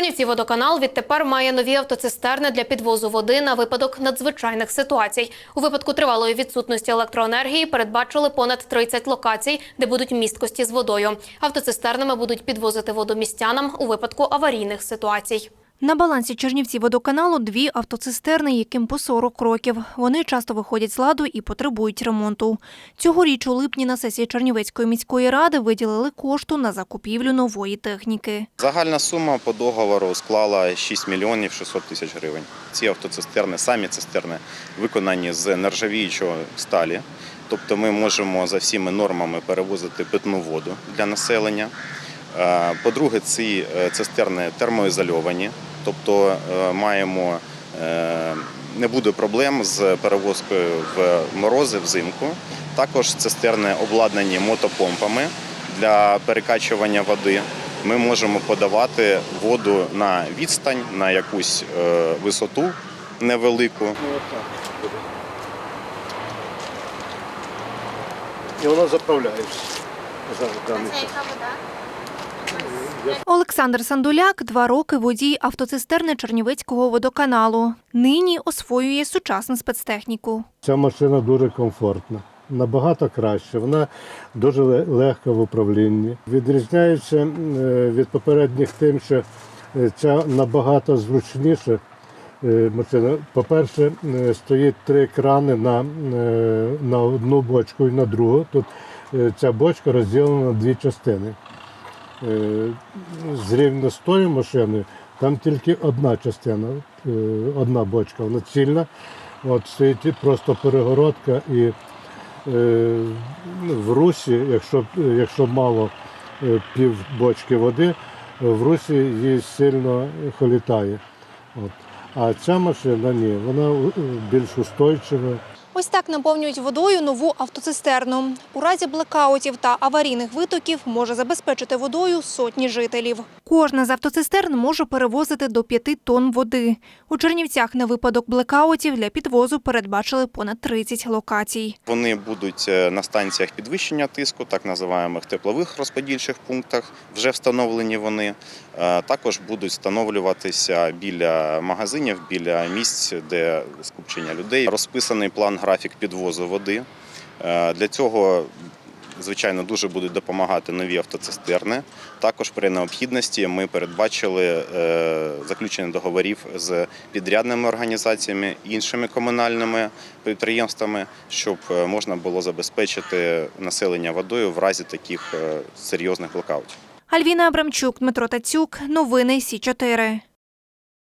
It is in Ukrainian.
Чернівці водоканал відтепер має нові автоцистерни для підвозу води на випадок надзвичайних ситуацій. У випадку тривалої відсутності електроенергії передбачили понад 30 локацій, де будуть місткості з водою. Автоцистернами будуть підвозити воду містянам у випадку аварійних ситуацій. На балансі Чернівці водоканалу дві автоцистерни, яким по 40 років. Вони часто виходять з ладу і потребують ремонту. Цьогоріч у липні на сесії Чернівецької міської ради виділили кошту на закупівлю нової техніки. Загальна сума по договору склала 6 мільйонів 600 тисяч гривень. Ці автоцистерни, самі цистерни, виконані з нержавіючого сталі. Тобто ми можемо за всіми нормами перевозити питну воду для населення. Е, По-друге, ці е, цистерни термоізольовані, тобто е, маємо е, не буде проблем з перевозкою в морози взимку. Також цистерни обладнані мотопомпами для перекачування води. Ми можемо подавати воду на відстань, на якусь е, висоту невелику. І воно заправляється. за даний час. Олександр Сандуляк два роки водій автоцистерни Чернівецького водоканалу. Нині освоює сучасну спецтехніку. Ця машина дуже комфортна, набагато краще. Вона дуже легка в управлінні. Відрізняється е, від попередніх тим, що е, ця набагато зручніша е, машина. По-перше, стоїть три крани на, на одну бочку і на другу. Тут ця бочка розділена на дві частини. Е, з тою машиною, там тільки одна частина, е, одна бочка, вона цільна. От стоїть просто перегородка і е, в русі, якщо, якщо мало пів бочки води, в русі її сильно холітає. От. А ця машина ні, вона більш устойчива. Ось так наповнюють водою нову автоцистерну. У разі блекаутів та аварійних витоків може забезпечити водою сотні жителів. Кожна з автоцистерн може перевозити до 5 тонн води. У Чернівцях на випадок блекаутів для підвозу передбачили понад 30 локацій. Вони будуть е, на станціях підвищення тиску, так називаємих теплових розподільчих пунктах. Вже встановлені вони. Е, Також будуть встановлюватися біля магазинів, біля місць, де скупчення людей. Розписаний план графік підвозу води. Е, Для цього Звичайно, дуже будуть допомагати нові автоцистерни. Також при необхідності ми передбачили е, заключення договорів з підрядними організаціями, іншими комунальними підприємствами, щоб е, можна було забезпечити населення водою в разі таких серйозних блокаутів. Альвіна Абрамчук, Дмитро Тацюк. Новини Сі 4